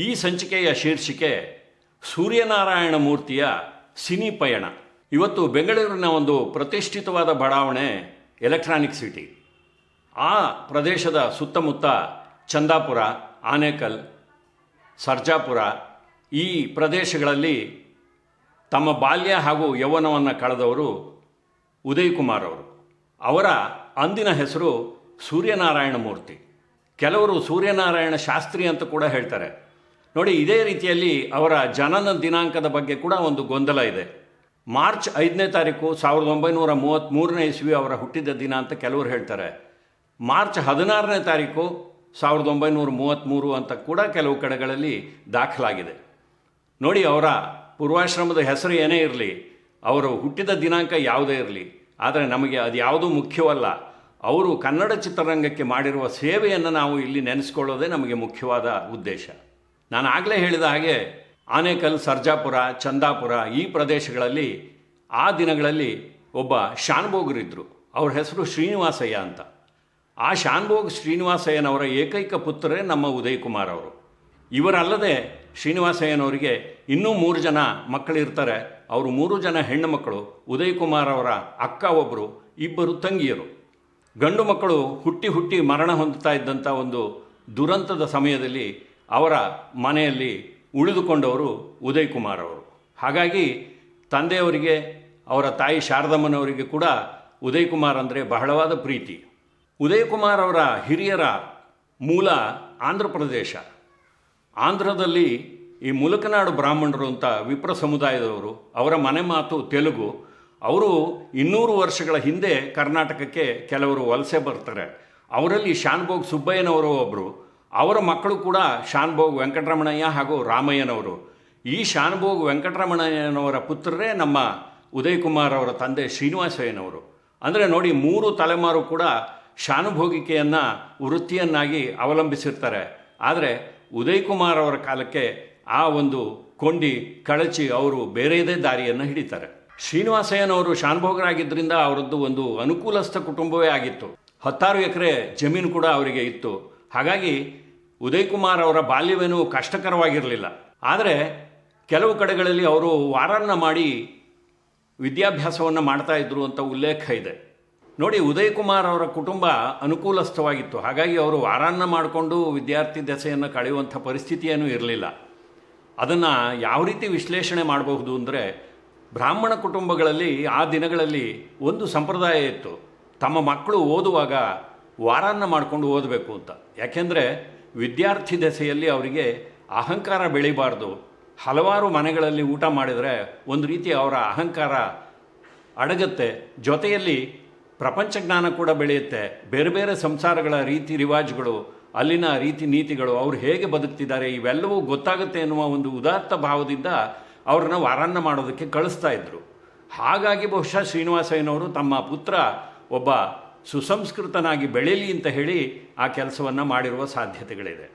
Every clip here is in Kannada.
ಈ ಸಂಚಿಕೆಯ ಶೀರ್ಷಿಕೆ ಸೂರ್ಯನಾರಾಯಣ ಮೂರ್ತಿಯ ಸಿನಿ ಪಯಣ. ಇವತ್ತು ಬೆಂಗಳೂರಿನ ಒಂದು ಪ್ರತಿಷ್ಠಿತವಾದ ಬಡಾವಣೆ ಎಲೆಕ್ಟ್ರಾನಿಕ್ ಸಿಟಿ. ಆ ಪ್ರದೇಶದ ಸುತ್ತಮುತ್ತ ಚಂದಾಪುರ, ಆನೇಕಲ್, ಸರ್ಜಾಪುರ ಈ ಪ್ರದೇಶಗಳಲ್ಲಿ ತಮ್ಮ ಬಾಲ್ಯ ಹಾಗೂ ಯೌವನವನ್ನು ಕಳೆದವರು ಉದಯ್ ಕುಮಾರ್ ಅವರು. ಅವರ ಅಂದಿನ ಹೆಸರು ಸೂರ್ಯನಾರಾಯಣ ಮೂರ್ತಿ. ಕೆಲವರು ಸೂರ್ಯನಾರಾಯಣ ಶಾಸ್ತ್ರಿ ಅಂತ ಕೂಡ ಹೇಳ್ತಾರೆ. ನೋಡಿ, ಇದೇ ರೀತಿಯಲ್ಲಿ ಅವರ ಜನನ ದಿನಾಂಕದ ಬಗ್ಗೆ ಕೂಡ ಒಂದು ಗೊಂದಲ ಇದೆ. ಮಾರ್ಚ್ ಐದನೇ ತಾರೀಕು ಸಾವಿರದ ಒಂಬೈನೂರ ಮೂವತ್ತ್ಮೂರನೇ ಇಸ್ವಿ ಅವರ ಹುಟ್ಟಿದ ದಿನ ಅಂತ ಕೆಲವರು ಹೇಳ್ತಾರೆ. ಮಾರ್ಚ್ ಹದಿನಾರನೇ ತಾರೀಕು ಸಾವಿರದ ಒಂಬೈನೂರ ಮೂವತ್ತ್ಮೂರು ಅಂತ ಕೂಡ ಕೆಲವು ಕಡೆಗಳಲ್ಲಿ ದಾಖಲಾಗಿದೆ. ನೋಡಿ, ಅವರ ಪೂರ್ವಾಶ್ರಮದ ಹೆಸರು ಏನೇ ಇರಲಿ, ಅವರು ಹುಟ್ಟಿದ ದಿನಾಂಕ ಯಾವುದೇ ಇರಲಿ, ಆದರೆ ನಮಗೆ ಅದು ಯಾವುದೂ ಮುಖ್ಯವಲ್ಲ. ಅವರು ಕನ್ನಡ ಚಿತ್ರರಂಗಕ್ಕೆ ಮಾಡಿರುವ ಸೇವೆಯನ್ನು ನಾವು ಇಲ್ಲಿ ನೆನೆಸ್ಕೊಳ್ಳೋದೇ ನಮಗೆ ಮುಖ್ಯವಾದ ಉದ್ದೇಶ. ನಾನು ಆಗಲೇ ಹೇಳಿದ ಹಾಗೆ ಆನೇಕಲ್, ಸರ್ಜಾಪುರ, ಚಂದಾಪುರ ಈ ಪ್ರದೇಶಗಳಲ್ಲಿ ಆ ದಿನಗಳಲ್ಲಿ ಒಬ್ಬ ಶಾನ್ಭೋಗರಿದ್ದರು ಅವ್ರ ಹೆಸರು ಶ್ರೀನಿವಾಸಯ್ಯ ಅಂತ. ಆ ಶಾನ್ಭೋಗ್ ಶ್ರೀನಿವಾಸಯ್ಯನವರ ಏಕೈಕ ಪುತ್ರರೇ ನಮ್ಮ ಉದಯ್ ಕುಮಾರ್ ಅವರು. ಇವರಲ್ಲದೆ ಶ್ರೀನಿವಾಸಯ್ಯನವರಿಗೆ ಇನ್ನೂ ಮೂರು ಜನ ಮಕ್ಕಳಿರ್ತಾರೆ. ಅವರು ಮೂರು ಜನ ಹೆಣ್ಣು ಮಕ್ಕಳು ಉದಯ್ ಕುಮಾರ್ ಅವರ ಅಕ್ಕ ಒಬ್ಬರು ಇಬ್ಬರು ತಂಗಿಯರು. ಗಂಡು ಮಕ್ಕಳು ಹುಟ್ಟಿ ಹುಟ್ಟಿ ಮರಣ ಹೊಂದುತ್ತಾ ಇದ್ದಂಥ ಒಂದು ದುರಂತದ ಸಮಯದಲ್ಲಿ ಅವರ ಮನೆಯಲ್ಲಿ ಉಳಿದುಕೊಂಡವರು ಉದಯ್ ಕುಮಾರ್ ಅವರು. ಹಾಗಾಗಿ ತಂದೆಯವರಿಗೆ, ಅವರ ತಾಯಿ ಶಾರದಮ್ಮನವರಿಗೆ ಕೂಡ ಉದಯ್ ಕುಮಾರ್ ಅಂದರೆ ಬಹಳವಾದ ಪ್ರೀತಿ. ಉದಯ್ ಕುಮಾರ್ ಅವರ ಹಿರಿಯರ ಮೂಲ ಆಂಧ್ರ ಪ್ರದೇಶ. ಆಂಧ್ರದಲ್ಲಿ ಈ ಮುಲಕನಾಡು ಬ್ರಾಹ್ಮಣರು ಅಂತ ವಿಪ್ರ ಸಮುದಾಯದವರು, ಅವರ ಮನೆ ಮಾತು ತೆಲುಗು. ಅವರು ಇನ್ನೂರು ವರ್ಷಗಳ ಹಿಂದೆ ಕರ್ನಾಟಕಕ್ಕೆ ಕೆಲವರು ವಲಸೆ ಬರ್ತಾರೆ. ಅವರಲ್ಲಿ ಶಾನ್ಭೋಗ್ ಸುಬ್ಬಯ್ಯನವರು ಒಬ್ಬರು ಅವರ ಮಕ್ಕಳು ಕೂಡ ಶಾನ್ಭೋಗ್ ವೆಂಕಟರಮಣಯ್ಯ ಹಾಗೂ ರಾಮಯ್ಯನವರು. ಈ ಶಾನ್ಭೋಗ್ ವೆಂಕಟರಮಣಯ್ಯನವರ ಪುತ್ರರೇ ನಮ್ಮ ಉದಯಕುಮಾರ್ ಅವರ ತಂದೆ ಶ್ರೀನಿವಾಸಯ್ಯನವರು. ಅಂದರೆ ನೋಡಿ, ಮೂರು ತಲೆಮಾರು ಕೂಡ ಶಾನುಭೋಗಿಕೆಯನ್ನು, ವೃತ್ತಿಯನ್ನಾಗಿ ಅವಲಂಬಿಸಿರ್ತಾರೆ. ಆದರೆ ಉದಯಕುಮಾರ್ ಅವರ ಕಾಲಕ್ಕೆ ಆ ಒಂದು ಕೊಂಡಿ, ಕಳಚಿ ಅವರು ಬೇರೆಯದೇ ದಾರಿಯನ್ನು ಹಿಡಿತಾರೆ. ಶ್ರೀನಿವಾಸಯ್ಯನವರು ಶಾನುಭೋಗರಾಗಿದ್ದರಿಂದ ಅವರದ್ದು ಒಂದು ಅನುಕೂಲಸ್ಥ ಕುಟುಂಬವೇ ಆಗಿತ್ತು. ಹತ್ತಾರು ಎಕರೆ ಜಮೀನು ಕೂಡ ಅವರಿಗೆ ಇತ್ತು. ಹಾಗಾಗಿ ಉದಯ್ ಕುಮಾರ್ ಅವರ ಬಾಲ್ಯವೇನೂ ಕಷ್ಟಕರವಾಗಿರಲಿಲ್ಲ. ಆದರೆ ಕೆಲವು ಕಡೆಗಳಲ್ಲಿ ಅವರು ವಾರಾನ್ನ ಮಾಡಿ ವಿದ್ಯಾಭ್ಯಾಸವನ್ನು ಮಾಡ್ತಾ ಇದ್ರು ಅಂತ ಉಲ್ಲೇಖ ಇದೆ. ನೋಡಿ ಉದಯ್ ಕುಮಾರ್ ಅವರ ಕುಟುಂಬ ಅನುಕೂಲಸ್ಥವಾಗಿತ್ತು. ಹಾಗಾಗಿ ಅವರು ವಾರಾನ್ನ ಮಾಡಿಕೊಂಡು ವಿದ್ಯಾರ್ಥಿ ದೆಸೆಯನ್ನು ಕಳೆಯುವಂಥ ಪರಿಸ್ಥಿತಿಯೇನು ಇರಲಿಲ್ಲ. ಅದನ್ನು ಯಾವ ರೀತಿ ವಿಶ್ಲೇಷಣೆ ಮಾಡಬಹುದು ಅಂದರೆ, ಬ್ರಾಹ್ಮಣ ಕುಟುಂಬಗಳಲ್ಲಿ ಆ ದಿನಗಳಲ್ಲಿ ಒಂದು ಸಂಪ್ರದಾಯ ಇತ್ತು. ತಮ್ಮ ಮಕ್ಕಳು ಓದುವಾಗ ವಾರಾನ್ನ ಮಾಡಿಕೊಂಡು ಓದಬೇಕು ಅಂತ. ಯಾಕೆಂದರೆ ವಿದ್ಯಾರ್ಥಿ ದೆಸೆಯಲ್ಲಿ ಅವರಿಗೆ ಅಹಂಕಾರ ಬೆಳಿಬಾರ್ದು. ಹಲವಾರು ಮನೆಗಳಲ್ಲಿ ಊಟ ಮಾಡಿದರೆ ಒಂದು ರೀತಿ ಅವರ ಅಹಂಕಾರ ಅಡಗತ್ತೆ. ಜೊತೆಯಲ್ಲಿ ಪ್ರಪಂಚ ಜ್ಞಾನ ಕೂಡ ಬೆಳೆಯುತ್ತೆ. ಬೇರೆ ಬೇರೆ ಸಂಸಾರಗಳ ರೀತಿ ರಿವಾಜುಗಳು, ಅಲ್ಲಿನ ರೀತಿ ನೀತಿಗಳು, ಅವರು ಹೇಗೆ ಬದುಕ್ತಿದ್ದಾರೆ, ಇವೆಲ್ಲವೂ ಗೊತ್ತಾಗುತ್ತೆ ಎನ್ನುವ ಒಂದು ಉದಾತ್ತ ಭಾವದಿಂದ ಅವ್ರನ್ನ ವಾರಾನ್ನ ಮಾಡೋದಕ್ಕೆ ಕಳಿಸ್ತಾ ಇದ್ದರು ಹಾಗಾಗಿ ಬಹುಶಃ ಶ್ರೀನಿವಾಸಯ್ಯನವರು ತಮ್ಮ ಪುತ್ರ ಒಬ್ಬ ಸುಸಂಸ್ಕೃತನಾಗಿ ಬೆಳೀಲಿ ಅಂತ ಹೇಳಿ ಆ ಕೆಲಸವನ್ನು ಮಾಡಿರುವ ಸಾಧ್ಯತೆಗಳಿದೆ.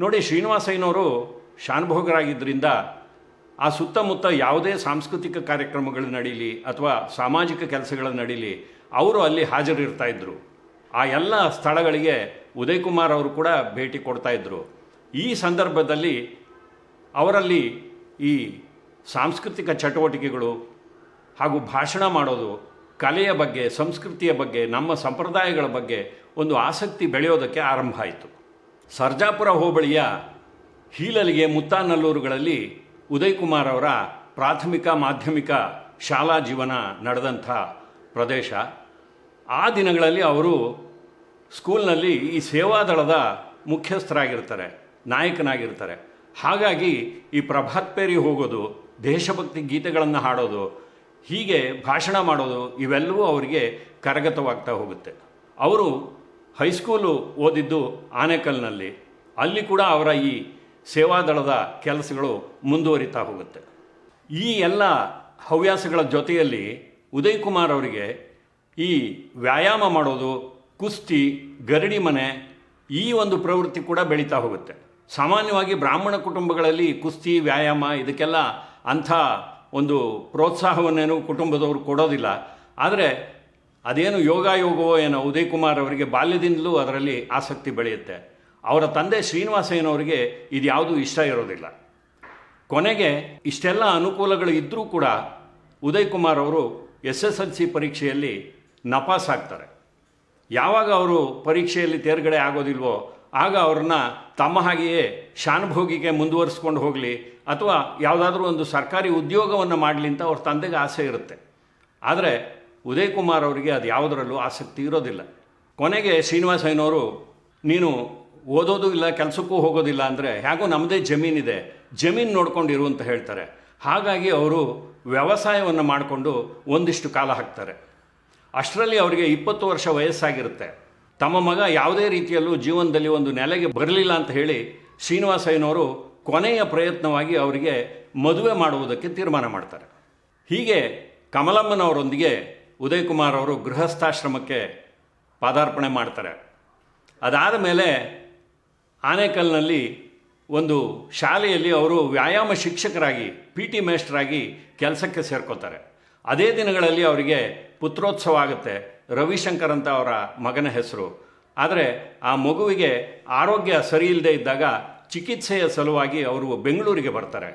ನೋಡಿ, ಶ್ರೀನಿವಾಸಯ್ಯನವರು ಶಾನುಭೋಗರಾಗಿದ್ದರಿಂದ ಆ ಸುತ್ತಮುತ್ತ ಯಾವುದೇ ಸಾಂಸ್ಕೃತಿಕ ಕಾರ್ಯಕ್ರಮಗಳು ನಡೀಲಿ ಅಥವಾ ಸಾಮಾಜಿಕ ಕೆಲಸಗಳು ನಡೀಲಿ, ಅವರು ಅಲ್ಲಿ ಹಾಜರಿರ್ತಾ ಇದ್ದರು ಆ ಎಲ್ಲ ಸ್ಥಳಗಳಿಗೆ ಉದಯ್ ಕುಮಾರ್ ಅವರು ಕೂಡ ಭೇಟಿ ಕೊಡ್ತಾ ಇದ್ದರು ಈ ಸಂದರ್ಭದಲ್ಲಿ ಅವರಲ್ಲಿ ಈ ಸಾಂಸ್ಕೃತಿಕ ಚಟುವಟಿಕೆಗಳು ಹಾಗೂ ಭಾಷಣ ಮಾಡೋದು ಕಲೆಯ ಬಗ್ಗೆ, ಸಂಸ್ಕೃತಿಯ ಬಗ್ಗೆ, ನಮ್ಮ ಸಂಪ್ರದಾಯಗಳ ಬಗ್ಗೆ ಒಂದು ಆಸಕ್ತಿ ಬೆಳೆಯೋದಕ್ಕೆ ಆರಂಭ ಆಯಿತು. ಸರ್ಜಾಪುರ ಹೋಬಳಿಯ ಹೀಲಲಿಗೆ ಮುತ್ತಾನಲ್ಲೂರುಗಳಲ್ಲಿ ಉದಯ್ ಕುಮಾರ್ ಅವರ ಪ್ರಾಥಮಿಕ ಮಾಧ್ಯಮಿಕ ಶಾಲಾ ಜೀವನ ನಡೆದಂಥ ಪ್ರದೇಶ. ಆ ದಿನಗಳಲ್ಲಿ ಅವರು ಸ್ಕೂಲ್ನಲ್ಲಿ ಈ ಸೇವಾದಳದ ಮುಖ್ಯಸ್ಥರಾಗಿರ್ತಾರೆ, ನಾಯಕನಾಗಿರ್ತಾರೆ. ಹಾಗಾಗಿ ಈ ಪ್ರಭಾತ್ ಪೇರಿ ಹೋಗೋದು, ದೇಶಭಕ್ತಿ ಗೀತೆಗಳನ್ನು ಹಾಡೋದು ಹೀಗೆ ಭಾಷಣ ಮಾಡೋದು ಇವೆಲ್ಲವೂ ಅವರಿಗೆ ಕರಗತವಾಗ್ತಾ ಹೋಗುತ್ತೆ. ಅವರು ಹೈಸ್ಕೂಲು ಓದಿದ್ದು ಆನೇಕಲ್ನಲ್ಲಿ. ಅಲ್ಲಿ ಕೂಡ ಅವರ ಈ ಸೇವಾದಳದ ಕೆಲಸಗಳು ಮುಂದುವರಿತಾ ಹೋಗುತ್ತೆ. ಈ ಎಲ್ಲ ಹವ್ಯಾಸಗಳ ಜೊತೆಯಲ್ಲಿ ಉದಯ್ ಕುಮಾರ್ ಅವರಿಗೆ ಈ ವ್ಯಾಯಾಮ ಮಾಡೋದು, ಕುಸ್ತಿ, ಗರಡಿ ಮನೆ ಈ ಒಂದು ಪ್ರವೃತ್ತಿ ಕೂಡ ಬೆಳೀತಾ ಹೋಗುತ್ತೆ. ಸಾಮಾನ್ಯವಾಗಿ ಬ್ರಾಹ್ಮಣ ಕುಟುಂಬಗಳಲ್ಲಿ ಕುಸ್ತಿ, ವ್ಯಾಯಾಮ ಇದಕ್ಕೆಲ್ಲ ಅಂಥ ಒಂದು ಪ್ರೋತ್ಸಾಹವನ್ನೇನು ಕುಟುಂಬದವರು ಕೊಡೋದಿಲ್ಲ. ಆದರೆ ಅದೇನು ಯೋಗ ಯೋಗವೋ ಏನೋ, ಉದಯ್ ಕುಮಾರ್ ಅವರಿಗೆ ಬಾಲ್ಯದಿಂದಲೂ ಅದರಲ್ಲಿ ಆಸಕ್ತಿ ಬೆಳೆಯುತ್ತೆ. ಅವರ ತಂದೆ ಶ್ರೀನಿವಾಸಯ್ಯನವರಿಗೆ ಇದು ಯಾವುದೂ ಇಷ್ಟ ಇರೋದಿಲ್ಲ. ಕೊನೆಗೆ ಇಷ್ಟೆಲ್ಲ ಅನುಕೂಲಗಳು ಇದ್ದರೂ ಕೂಡ ಉದಯ್ ಕುಮಾರ್ ಅವರು ಎಸ್ ಎಸ್ ಎಲ್ ಸಿ ಪರೀಕ್ಷೆಯಲ್ಲಿ ನಪಾಸಾಗ್ತಾರೆ ಯಾವಾಗ ಅವರು ಪರೀಕ್ಷೆಯಲ್ಲಿ ತೇರ್ಗಡೆ ಆಗೋದಿಲ್ವೋ ಆಗ ಅವ್ರನ್ನ ತಮ್ಮ ಹಾಗೆಯೇ ಶಾನುಭೋಗಿಗೆ ಮುಂದುವರಿಸ್ಕೊಂಡು ಹೋಗಲಿ ಅಥವಾ ಯಾವುದಾದ್ರೂ ಒಂದು ಸರ್ಕಾರಿ ಉದ್ಯೋಗವನ್ನು ಮಾಡಲಿ ಅಂತ ಅವ್ರ ತಂದೆಗೆ ಆಸೆ ಇರುತ್ತೆ. ಆದರೆ ಉದಯ್ ಕುಮಾರ್ ಅವರಿಗೆ ಅದು ಯಾವುದರಲ್ಲೂ ಆಸಕ್ತಿ ಇರೋದಿಲ್ಲ. ಕೊನೆಗೆ ಶ್ರೀನಿವಾಸಯ್ಯನವರು ನೀನು ಓದೋದು ಇಲ್ಲ, ಕೆಲಸಕ್ಕೂ ಹೋಗೋದಿಲ್ಲ ಅಂದರೆ ಹೇಗೋ ನಮ್ಮದೇ ಜಮೀನಿದೆ, ಜಮೀನು ನೋಡ್ಕೊಂಡಿರು ಅಂತ ಹೇಳ್ತಾರೆ. ಹಾಗಾಗಿ ಅವರು ವ್ಯವಸಾಯವನ್ನು ಮಾಡಿಕೊಂಡು ಒಂದಿಷ್ಟು ಕಾಲ ಹಾಕ್ತಾರೆ. ಅಷ್ಟರಲ್ಲಿ ಅವರಿಗೆ ಇಪ್ಪತ್ತು ವರ್ಷ ವಯಸ್ಸಾಗಿರುತ್ತೆ. ತಮ್ಮ ಮಗ ಯಾವುದೇ ರೀತಿಯಲ್ಲೂ ಜೀವನದಲ್ಲಿ ಒಂದು ನೆಲೆಗೆ ಬರಲಿಲ್ಲ ಅಂತ ಹೇಳಿ ಶ್ರೀನಿವಾಸಯ್ಯನವರು ಕೊನೆಯ ಪ್ರಯತ್ನವಾಗಿ ಅವರಿಗೆ ಮದುವೆ ಮಾಡುವುದಕ್ಕೆ ತೀರ್ಮಾನ ಮಾಡ್ತಾರೆ. ಹೀಗೆ ಕಮಲಮ್ಮನವರೊಂದಿಗೆ ಉದಯಕುಮಾರ್ ಅವರು ಗೃಹಸ್ಥಾಶ್ರಮಕ್ಕೆ ಪಾದಾರ್ಪಣೆ ಮಾಡ್ತಾರೆ. ಅದಾದ ಮೇಲೆ ಆನೇಕಲ್ನಲ್ಲಿ ಒಂದು ಶಾಲೆಯಲ್ಲಿ ಅವರು ವ್ಯಾಯಾಮ ಶಿಕ್ಷಕರಾಗಿ ಪಿ ಟಿ ಮೇಸ್ಟ್ರಾಗಿ ಕೆಲಸಕ್ಕೆ ಸೇರ್ಕೋತಾರೆ ಅದೇ ದಿನಗಳಲ್ಲಿ ಅವರಿಗೆ ಪುತ್ರೋತ್ಸವ ಆಗುತ್ತೆ. ರವಿಶಂಕರ್ ಅಂತ ಅವರ ಮಗನ ಹೆಸರು. ಆದರೆ ಆ ಮಗುವಿಗೆ ಆರೋಗ್ಯ ಸರಿ ಇಲ್ಲದೆ ಇದ್ದಾಗ ಚಿಕಿತ್ಸೆಯ ಸಲುವಾಗಿ ಅವರು ಬೆಂಗಳೂರಿಗೆ ಬರ್ತಾರೆ.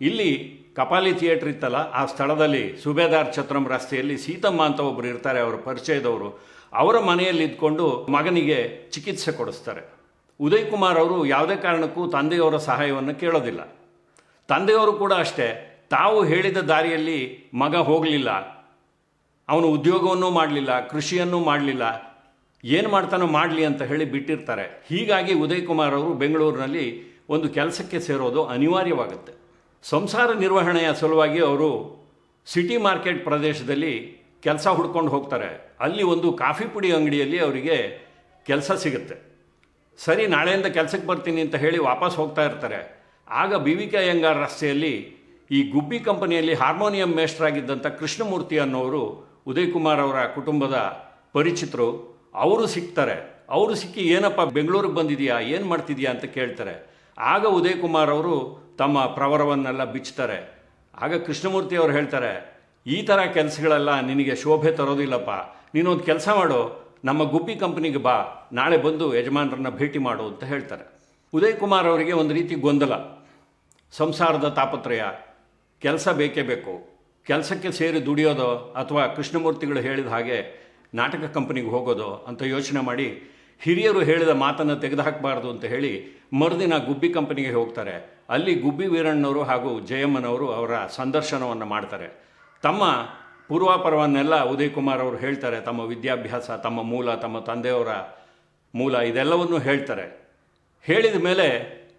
ಇಲ್ಲಿ ಕಪಾಲಿ ಥಿಯೇಟ್ರ್ ಇತ್ತಲ್ಲ, ಆ ಸ್ಥಳದಲ್ಲಿ ಸುಬೇದಾರ್ ಛತ್ರಂ ರಸ್ತೆಯಲ್ಲಿ ಸೀತಮ್ಮ ಅಂತ ಒಬ್ಬರು ಇರ್ತಾರೆ, ಅವರ ಪರಿಚಯದವರು. ಅವರ ಮನೆಯಲ್ಲಿ ಇದ್ಕೊಂಡು ಮಗನಿಗೆ ಚಿಕಿತ್ಸೆ ಕೊಡಿಸ್ತಾರೆ. ಉದಯ್ ಕುಮಾರ್ ಅವರು ಯಾವುದೇ ಕಾರಣಕ್ಕೂ ತಂದೆಯವರ ಸಹಾಯವನ್ನು ಕೇಳೋದಿಲ್ಲ. ತಂದೆಯವರು ಕೂಡ ಅಷ್ಟೇ, ತಾವು ಹೇಳಿದ ದಾರಿಯಲ್ಲಿ ಮಗ ಹೋಗಲಿಲ್ಲ ಅವನು ಉದ್ಯೋಗವನ್ನು ಮಾಡಲಿಲ್ಲ, ಕೃಷಿಯನ್ನು ಮಾಡಲಿಲ್ಲ. ಏನು ಮಾಡ್ತಾನೋ ಮಾಡಲಿ ಅಂತ ಹೇಳಿ ಬಿಟ್ಟಿರ್ತಾರೆ. ಹೀಗಾಗಿ ಉದಯ್ ಕುಮಾರ್ ಅವರು ಬೆಂಗಳೂರಿನಲ್ಲಿ ಒಂದು ಕೆಲಸಕ್ಕೆ ಸೇರೋದು ಅನಿವಾರ್ಯವಾಗುತ್ತೆ. ಸಂಸಾರ ನಿರ್ವಹಣೆಯ ಸಲುವಾಗಿ ಅವರು ಸಿಟಿ ಮಾರ್ಕೆಟ್ ಪ್ರದೇಶದಲ್ಲಿ ಕೆಲಸ ಹುಡ್ಕೊಂಡು ಹೋಗ್ತಾರೆ. ಅಲ್ಲಿ ಒಂದು ಕಾಫಿ ಪುಡಿ ಅಂಗಡಿಯಲ್ಲಿ ಅವರಿಗೆ ಕೆಲಸ ಸಿಗುತ್ತೆ. ಸರಿ, ನಾಳೆಯಿಂದ ಕೆಲಸಕ್ಕೆ ಬರ್ತೀನಿ ಅಂತ ಹೇಳಿ ವಾಪಸ್ ಹೋಗ್ತಾ ಇರ್ತಾರೆ. ಆಗ ಬಿ ವಿ ಕೆ ಅಯ್ಯಂಗಾರ್ ರಸ್ತೆಯಲ್ಲಿ ಈ ಗುಬ್ಬಿ ಕಂಪನಿಯಲ್ಲಿ ಹಾರ್ಮೋನಿಯಂ ಮೇಸ್ಟ್ರಾಗಿದ್ದಂಥ ಕೃಷ್ಣಮೂರ್ತಿ ಅನ್ನೋರು ಉದಯ್ ಕುಮಾರ್ ಅವರ ಕುಟುಂಬದ ಪರಿಚಿತರು, ಅವರು ಸಿಗ್ತಾರೆ ಅವರು ಸಿಕ್ಕಿ ಏನಪ್ಪ, ಬೆಂಗಳೂರಿಗೆ ಬಂದಿದೆಯಾ, ಏನು ಮಾಡ್ತಿದ್ಯಾ ಅಂತ ಕೇಳ್ತಾರೆ. ಆಗ ಉದಯ್ ಕುಮಾರ್ ಅವರು ತಮ್ಮ ಪ್ರವರವನ್ನೆಲ್ಲ ಬಿಚ್ತಾರೆ. ಆಗ ಕೃಷ್ಣಮೂರ್ತಿ ಅವರು ಹೇಳ್ತಾರೆ, ಈ ಥರ ಕೆಲಸಗಳೆಲ್ಲ ನಿನಗೆ ಶೋಭೆ ತರೋದಿಲ್ಲಪ್ಪ ನೀನೊಂದು ಕೆಲಸ ಮಾಡು. ನಮ್ಮ ಗುಬ್ಬಿ ಕಂಪನಿಗೆ ಬಾ. ನಾಳೆ ಬಂದು ಯಜಮಾನರನ್ನ ಭೇಟಿ ಮಾಡು ಅಂತ ಹೇಳ್ತಾರೆ. ಉದಯ್ ಕುಮಾರ್ ಅವರಿಗೆ ಒಂದು ರೀತಿ ಗೊಂದಲ. ಸಂಸಾರದ ತಾಪತ್ರಯ. ಕೆಲಸ ಬೇಕೇ ಬೇಕು. ಕೆಲಸಕ್ಕೆ ಸೇರಿ ದುಡಿಯೋದೋ ಅಥವಾ ಕೃಷ್ಣಮೂರ್ತಿಗಳು ಹೇಳಿದ ಹಾಗೆ ನಾಟಕ ಕಂಪನಿಗೆ ಹೋಗೋದೋ ಅಂತ ಯೋಚನೆ ಮಾಡಿ ಹಿರಿಯರು ಹೇಳಿದ ಮಾತನ್ನು ತೆಗೆದುಹಾಕಬಾರ್ದು ಅಂತ ಹೇಳಿ ಮರುದಿನ ಗುಬ್ಬಿ ಕಂಪನಿಗೆ ಹೋಗ್ತಾರೆ. ಅಲ್ಲಿ ಗುಬ್ಬಿ ವೀರಣ್ಣವರು ಹಾಗೂ ಜಯಮ್ಮನವರು ಅವರ ಸಂದರ್ಶನವನ್ನು ಮಾಡ್ತಾರೆ. ತಮ್ಮ ಪೂರ್ವಾಪರವನ್ನೆಲ್ಲ ಉದಯ್ ಕುಮಾರ್ ಅವರು ಹೇಳ್ತಾರೆ. ತಮ್ಮ ವಿದ್ಯಾಭ್ಯಾಸ, ತಮ್ಮ ಮೂಲ, ತಮ್ಮ ತಂದೆಯವರ ಮೂಲ ಇದೆಲ್ಲವನ್ನೂ ಹೇಳ್ತಾರೆ. ಹೇಳಿದ ಮೇಲೆ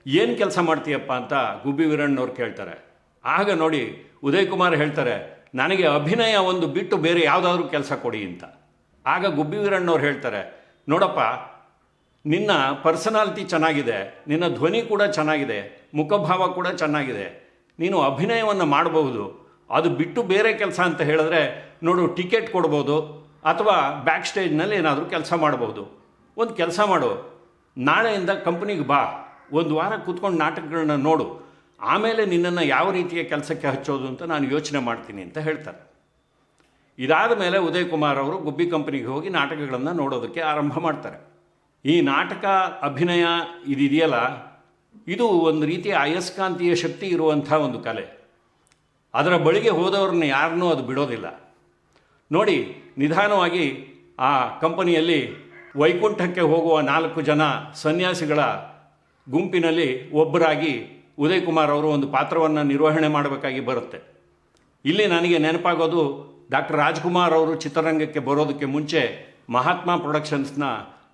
ಏನು ಕೆಲಸ ಮಾಡ್ತೀಯಪ್ಪ ಅಂತ ಗುಬ್ಬಿ ವೀರಣ್ಣವ್ರು ಕೇಳ್ತಾರೆ. ಆಗ ನೋಡಿ ಉದಯ್ ಕುಮಾರ್ ಹೇಳ್ತಾರೆ, ನನಗೆ ಅಭಿನಯ ಒಂದು ಬಿಟ್ಟು ಬೇರೆ ಯಾವುದಾದ್ರೂ ಕೆಲಸ ಕೊಡಿ ಅಂತ. ಆಗ ಗುಬ್ಬಿ ವೀರಣ್ಣವ್ರು ಹೇಳ್ತಾರೆ, ನೋಡಪ್ಪ, ನಿನ್ನ ಪರ್ಸನಾಲಿಟಿ ಚೆನ್ನಾಗಿದೆ, ನಿನ್ನ ಧ್ವನಿ ಕೂಡ ಚೆನ್ನಾಗಿದೆ, ಮುಖಭಾವ ಕೂಡ ಚೆನ್ನಾಗಿದೆ, ನೀನು ಅಭಿನಯವನ್ನು ಮಾಡಬಹುದು, ಅದು ಬಿಟ್ಟು ಬೇರೆ ಕೆಲಸ ಅಂತ ಹೇಳಿದ್ರೆ ನೋಡು ಟಿಕೆಟ್ ಕೊಡ್ಬೋದು ಅಥವಾ ಬ್ಯಾಕ್ ಸ್ಟೇಜ್ನಲ್ಲಿ ಏನಾದರೂ ಕೆಲಸ ಮಾಡ್ಬೋದು. ಒಂದು ಕೆಲಸ ಮಾಡು, ನಾಳೆಯಿಂದ ಕಂಪ್ನಿಗೆ ಬಾ, ಒಂದು ವಾರ ಕೂತ್ಕೊಂಡು ನಾಟಕಗಳನ್ನ ನೋಡು ಆಮೇಲೆ ನಿನ್ನನ್ನು ಯಾವ ರೀತಿಯ ಕೆಲಸಕ್ಕೆ ಹಚ್ಚೋದು ಅಂತ ನಾನು ಯೋಚನೆ ಮಾಡ್ತೀನಿ ಅಂತ ಹೇಳ್ತಾರೆ. ಇದಾದ ಮೇಲೆ ಉದಯ್ ಕುಮಾರ್ ಅವರು ಗುಬ್ಬಿ ಕಂಪನಿಗೆ ಹೋಗಿ ನಾಟಕಗಳನ್ನು ನೋಡೋದಕ್ಕೆ ಆರಂಭ ಮಾಡ್ತಾರೆ. ಈ ನಾಟಕ ಅಭಿನಯ ಇದಿದೆಯಲ್ಲ, ಇದು ಒಂದು ರೀತಿಯ ಅಯಸ್ಕಾಂತೀಯ ಶಕ್ತಿ ಇರುವಂಥ ಒಂದು ಕಲೆ. ಅದರ ಬಳಿಗೆ ಹೋದವ್ರನ್ನ ಯಾರನ್ನೂ ಅದು ಬಿಡೋದಿಲ್ಲ. ನೋಡಿ, ನಿಧಾನವಾಗಿ ಆ ಕಂಪನಿಯಲ್ಲಿ ವೈಕುಂಠಕ್ಕೆ ಹೋಗುವ ನಾಲ್ಕು ಜನ ಸನ್ಯಾಸಿಗಳ ಗುಂಪಿನಲ್ಲಿ ಒಬ್ಬರಾಗಿ ಉದಯ್ ಕುಮಾರ್ ಅವರು ಒಂದು ಪಾತ್ರವನ್ನು ನಿರ್ವಹಣೆ ಮಾಡಬೇಕಾಗಿ ಬರುತ್ತೆ. ಇಲ್ಲಿ ನನಗೆ ನೆನಪಾಗೋದು ಡಾಕ್ಟರ್ ರಾಜ್ಕುಮಾರ್ ಅವರು ಚಿತ್ರರಂಗಕ್ಕೆ ಬರೋದಕ್ಕೆ ಮುಂಚೆ ಮಹಾತ್ಮ ಪ್ರೊಡಕ್ಷನ್ಸ್ನ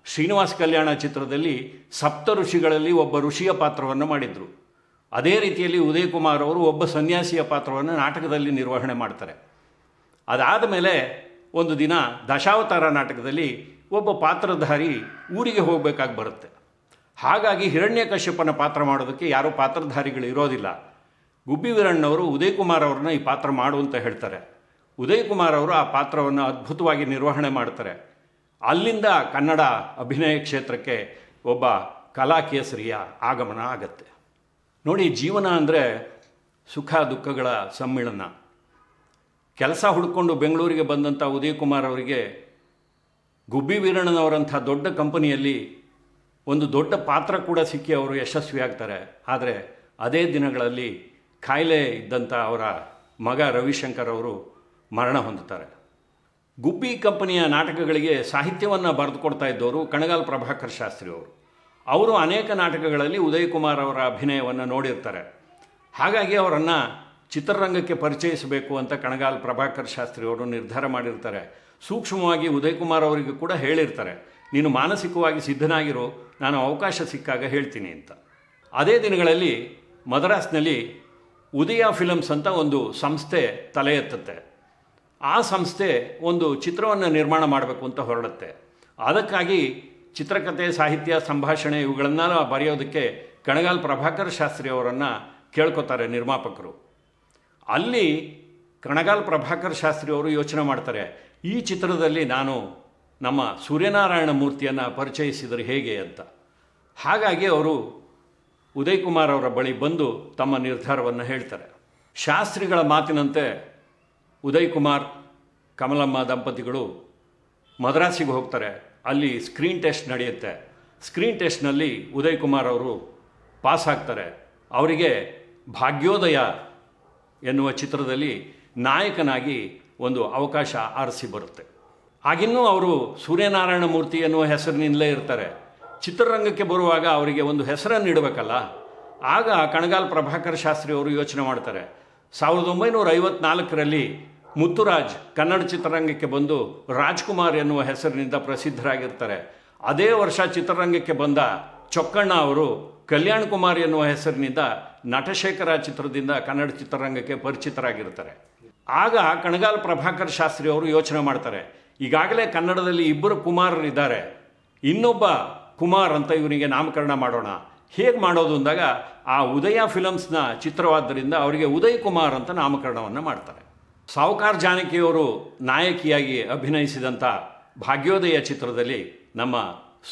ಶ್ರೀನಿವಾಸ ಕಲ್ಯಾಣ ಚಿತ್ರದಲ್ಲಿ ಸಪ್ತ ಋಷಿಗಳಲ್ಲಿ ಒಬ್ಬ ಋಷಿಯ ಪಾತ್ರವನ್ನು ಮಾಡಿದರು. ಅದೇ ರೀತಿಯಲ್ಲಿ ಉದಯ್ ಕುಮಾರ್ ಅವರು ಒಬ್ಬ ಸನ್ಯಾಸಿಯ ಪಾತ್ರವನ್ನು ನಾಟಕದಲ್ಲಿ ನಿರ್ವಹಣೆ ಮಾಡ್ತಾರೆ. ಅದಾದ ಮೇಲೆ ಒಂದು ದಿನ ದಶಾವತಾರ ನಾಟಕದಲ್ಲಿ ಒಬ್ಬ ಪಾತ್ರಧಾರಿ ಊರಿಗೆ ಹೋಗಬೇಕಾಗಿ ಬರುತ್ತೆ. ಹಾಗಾಗಿ ಹಿರಣ್ಯಕಶ್ಯಪನ ಪಾತ್ರ ಮಾಡೋದಕ್ಕೆ ಯಾರೂ ಪಾತ್ರಧಾರಿಗಳು ಇರೋದಿಲ್ಲ. ಗುಬ್ಬಿ ವೀರಣ್ಣವರು ಉದಯ್ ಕುಮಾರ್ ಅವ್ರನ್ನ ಈ ಪಾತ್ರ ಮಾಡು ಅಂತ ಹೇಳ್ತಾರೆ. ಉದಯ್ ಕುಮಾರ್ ಅವರು ಆ ಪಾತ್ರವನ್ನು ಅದ್ಭುತವಾಗಿ ನಿರ್ವಹಣೆ ಮಾಡ್ತಾರೆ. ಅಲ್ಲಿಂದ ಕನ್ನಡ ಅಭಿನಯ ಕ್ಷೇತ್ರಕ್ಕೆ ಒಬ್ಬ ಕಲಾಕೇಸರಿಯ ಆಗಮನ ಆಗತ್ತೆ. ನೋಡಿ, ಜೀವನ ಅಂದರೆ ಸುಖ, ದುಃಖಗಳ ಸಮ್ಮಿಳನ. ಕೆಲಸ ಹುಡ್ಕೊಂಡು ಬೆಂಗಳೂರಿಗೆ ಬಂದಂಥ ಉದಯ್ ಕುಮಾರ್ ಅವರಿಗೆ ಗುಬ್ಬಿ ವೀರಣ್ಣನವರಂಥ ದೊಡ್ಡ ಕಂಪನಿಯಲ್ಲಿ ಒಂದು ದೊಡ್ಡ ಪಾತ್ರ ಕೂಡ ಸಿಕ್ಕಿ ಅವರು ಯಶಸ್ವಿಯಾಗ್ತಾರೆ ಆದರೆ ಅದೇ ದಿನಗಳಲ್ಲಿ ಕಾಯಿಲೆ ಇದ್ದಂಥ ಅವರ ಮಗ ರವಿಶಂಕರ್ ಅವರು ಮರಣ ಹೊಂದುತ್ತಾರೆ. ಗುಬ್ಬಿ ಕಂಪನಿಯ ನಾಟಕಗಳಿಗೆ ಸಾಹಿತ್ಯವನ್ನು ಬರೆದುಕೊಡ್ತಾ ಇದ್ದವರು ಕಣಗಾಲ್ ಪ್ರಭಾಕರ್ ಶಾಸ್ತ್ರಿ ಅವರು. ಅವರು ಅನೇಕ ನಾಟಕಗಳಲ್ಲಿ ಉದಯ್ ಕುಮಾರ್ ಅವರ ಅಭಿನಯವನ್ನು ನೋಡಿರ್ತಾರೆ. ಹಾಗಾಗಿ ಅವರನ್ನು ಚಿತ್ರರಂಗಕ್ಕೆ ಪರಿಚಯಿಸಬೇಕು ಅಂತ ಕಣಗಾಲ್ ಪ್ರಭಾಕರ್ ಶಾಸ್ತ್ರಿ ಅವರು ನಿರ್ಧಾರ ಮಾಡಿರ್ತಾರೆ. ಸೂಕ್ಷ್ಮವಾಗಿ ಉದಯ್ ಕುಮಾರ್ ಅವರಿಗೂ ಕೂಡ ಹೇಳಿರ್ತಾರೆ. ನೀನು ಮಾನಸಿಕವಾಗಿ ಸಿದ್ಧನಾಗಿರೋ ನಾನು ಅವಕಾಶ ಸಿಕ್ಕಾಗ ಹೇಳ್ತೀನಿ ಅಂತ. ಅದೇ ದಿನಗಳಲ್ಲಿ ಮದ್ರಾಸ್ನಲ್ಲಿ ಉದಯ ಫಿಲಮ್ಸ್ ಅಂತ ಒಂದು ಸಂಸ್ಥೆ ತಲೆ ಎತ್ತುತ್ತೆ. ಆ ಸಂಸ್ಥೆ ಒಂದು ಚಿತ್ರವನ್ನು ನಿರ್ಮಾಣ ಮಾಡಬೇಕು ಅಂತ ಹೊರಡುತ್ತೆ. ಅದಕ್ಕಾಗಿ ಚಿತ್ರಕಥೆ ಸಾಹಿತ್ಯ, ಸಂಭಾಷಣೆ ಇವುಗಳನ್ನೆಲ್ಲ ಬರೆಯೋದಕ್ಕೆ ಕಣಗಾಲ್ ಪ್ರಭಾಕರ್ ಶಾಸ್ತ್ರಿ ಅವರನ್ನು ಕೇಳ್ಕೊತಾರೆ ನಿರ್ಮಾಪಕರು. ಅಲ್ಲಿ ಕಣಗಾಲ್ ಪ್ರಭಾಕರ್ ಶಾಸ್ತ್ರಿ ಅವರು ಯೋಚನೆ ಮಾಡ್ತಾರೆ, ಈ ಚಿತ್ರದಲ್ಲಿ ನಾನು ನಮ್ಮ ಸೂರ್ಯನಾರಾಯಣ ಮೂರ್ತಿಯನ್ನು ಪರಿಚಯಿಸಿದರೆ ಹೇಗೆ ಅಂತ. ಹಾಗಾಗಿ ಅವರು ಉದಯ್ ಕುಮಾರ್ ಅವರ ಬಳಿ ಬಂದು ತಮ್ಮ ನಿರ್ಧಾರವನ್ನು ಹೇಳ್ತಾರೆ. ಶಾಸ್ತ್ರಿಗಳ ಮಾತಿನಂತೆ ಉದಯ್ ಕುಮಾರ್ ಕಮಲಮ್ಮ ದಂಪತಿಗಳು ಮದ್ರಾಸಿಗೆ ಹೋಗ್ತಾರೆ. ಅಲ್ಲಿ ಸ್ಕ್ರೀನ್ ಟೆಸ್ಟ್ ನಡೆಯುತ್ತೆ. ಸ್ಕ್ರೀನ್ ಟೆಸ್ಟ್ನಲ್ಲಿ ಉದಯ್ ಕುಮಾರ್ ಅವರು ಪಾಸ್ ಆಗ್ತಾರೆ. ಅವರಿಗೆ ಭಾಗ್ಯೋದಯ ಎನ್ನುವ ಚಿತ್ರದಲ್ಲಿ ನಾಯಕನಾಗಿ ಒಂದು ಅವಕಾಶ ಆರಿಸಿ ಬರುತ್ತೆ. ಆಗಿನ್ನೂ ಅವರು ಸೂರ್ಯನಾರಾಯಣ ಮೂರ್ತಿ ಎನ್ನುವ ಹೆಸರಿನಿಂದಲೇ ಇರ್ತಾರೆ. ಚಿತ್ರರಂಗಕ್ಕೆ ಬರುವಾಗ ಅವರಿಗೆ ಒಂದು ಹೆಸರನ್ನು ಇಡಬೇಕಲ್ಲ? ಆಗ ಕಣಗಾಲ್ ಪ್ರಭಾಕರ್ ಶಾಸ್ತ್ರಿ ಅವರು ಯೋಚನೆ ಮಾಡ್ತಾರೆ. ಸಾವಿರದ ಒಂಬೈನೂರ ಐವತ್ನಾಲ್ಕರಲ್ಲಿ ಮುತ್ತುರಾಜ್ ಕನ್ನಡ ಚಿತ್ರರಂಗಕ್ಕೆ ಬಂದು ರಾಜ್ಕುಮಾರ್ ಎನ್ನುವ ಹೆಸರಿನಿಂದ ಪ್ರಸಿದ್ಧರಾಗಿರ್ತಾರೆ. ಅದೇ ವರ್ಷ ಚಿತ್ರರಂಗಕ್ಕೆ ಬಂದ ಚೊಕ್ಕಣ್ಣ ಅವರು ಕಲ್ಯಾಣ್ ಕುಮಾರ್ ಎನ್ನುವ ಹೆಸರಿನಿಂದ ನಟಶೇಖರ ಚಿತ್ರದಿಂದ ಕನ್ನಡ ಚಿತ್ರರಂಗಕ್ಕೆ ಪರಿಚಿತರಾಗಿರ್ತಾರೆ. ಆಗ ಕಣಗಾಲ್ ಪ್ರಭಾಕರ್ ಶಾಸ್ತ್ರಿ ಅವರು ಯೋಚನೆ ಮಾಡ್ತಾರೆ. ಈಗಾಗಲೇ ಕನ್ನಡದಲ್ಲಿ ಇಬ್ಬರು ಕುಮಾರರಿದ್ದಾರೆ. ಇನ್ನೊಬ್ಬ ಕುಮಾರ್ ಅಂತ ಇವನಿಗೆ ನಾಮಕರಣ ಮಾಡೋಣ. ಹೇಗೆ ಮಾಡೋದು ಅಂದಾಗ ಆ ಉದಯ ಫಿಲಮ್ಸ್ನ ಚಿತ್ರವಾದ್ದರಿಂದ ಅವರಿಗೆ ಉದಯ್ ಕುಮಾರ್ ಅಂತ ನಾಮಕರಣವನ್ನು ಮಾಡ್ತಾರೆ. ಸಾವುಕಾರ್ ಜಾನಕಿಯವರು ನಾಯಕಿಯಾಗಿ ಅಭಿನಯಿಸಿದಂಥ ಭಾಗ್ಯೋದಯ ಚಿತ್ರದಲ್ಲಿ ನಮ್ಮ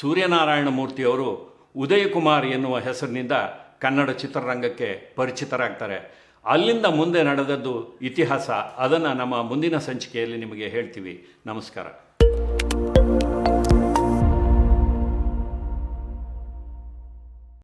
ಸೂರ್ಯನಾರಾಯಣ ಮೂರ್ತಿಯವರು ಉದಯ್ ಕುಮಾರ್ ಎನ್ನುವ ಹೆಸರಿನಿಂದ ಕನ್ನಡ ಚಿತ್ರರಂಗಕ್ಕೆ ಪರಿಚಿತರಾಗ್ತಾರೆ. ಅಲ್ಲಿಂದ ಮುಂದೆ ನಡೆದದ್ದು ಇತಿಹಾಸ. ಅದನ್ನು ನಮ್ಮ ಮುಂದಿನ ಸಂಚಿಕೆಯಲ್ಲಿ ನಿಮಗೆ ಹೇಳ್ತೀವಿ. ನಮಸ್ಕಾರ.